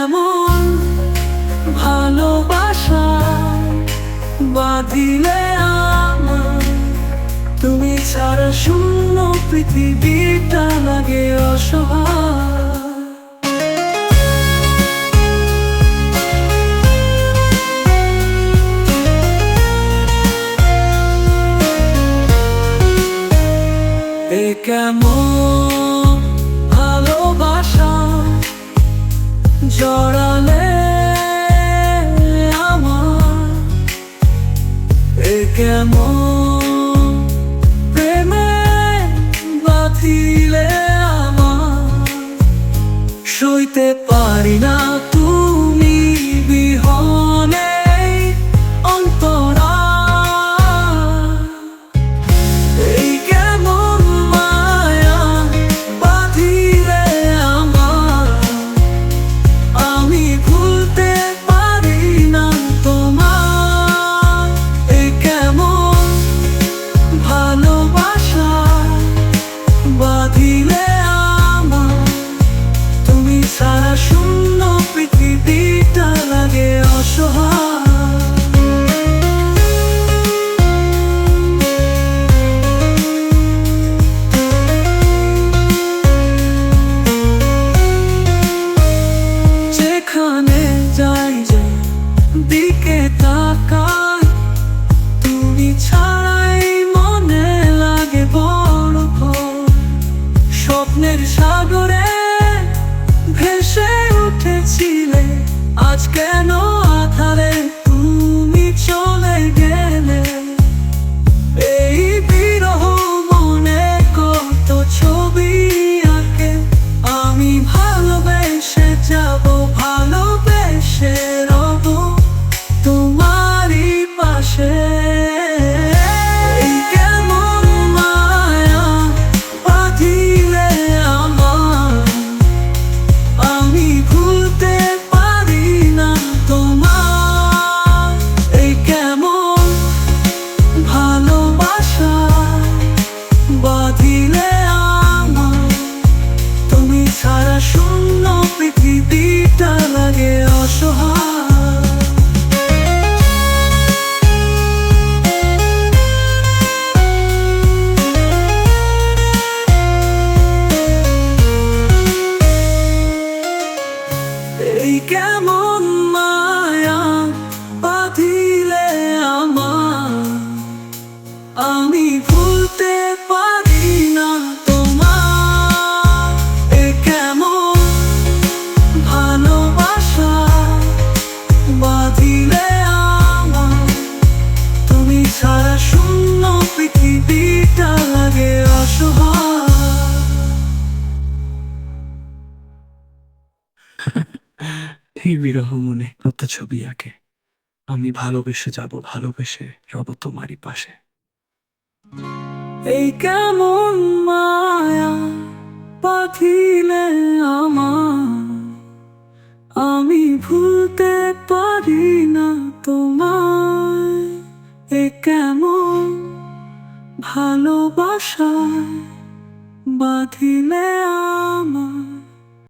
এমন ভালোবাসা বাঁধিলে আমার? তুমি ছাড়া শূন্য পৃথিবীটা লাগে অসহায়। কেমন জড়ালে আমার। এ কেমন who quer এই বিরহ মনে একটা ছবি আঁকে। আমি ভালোবেসে যাব ভালোবেসে যাব তোমারই পাশে। এই কেমন মায়া পাখিলে আমার, আমি ভুলতে পারি না তোমার এ কেমন ভালোবাসায় বাঁধিলে আমার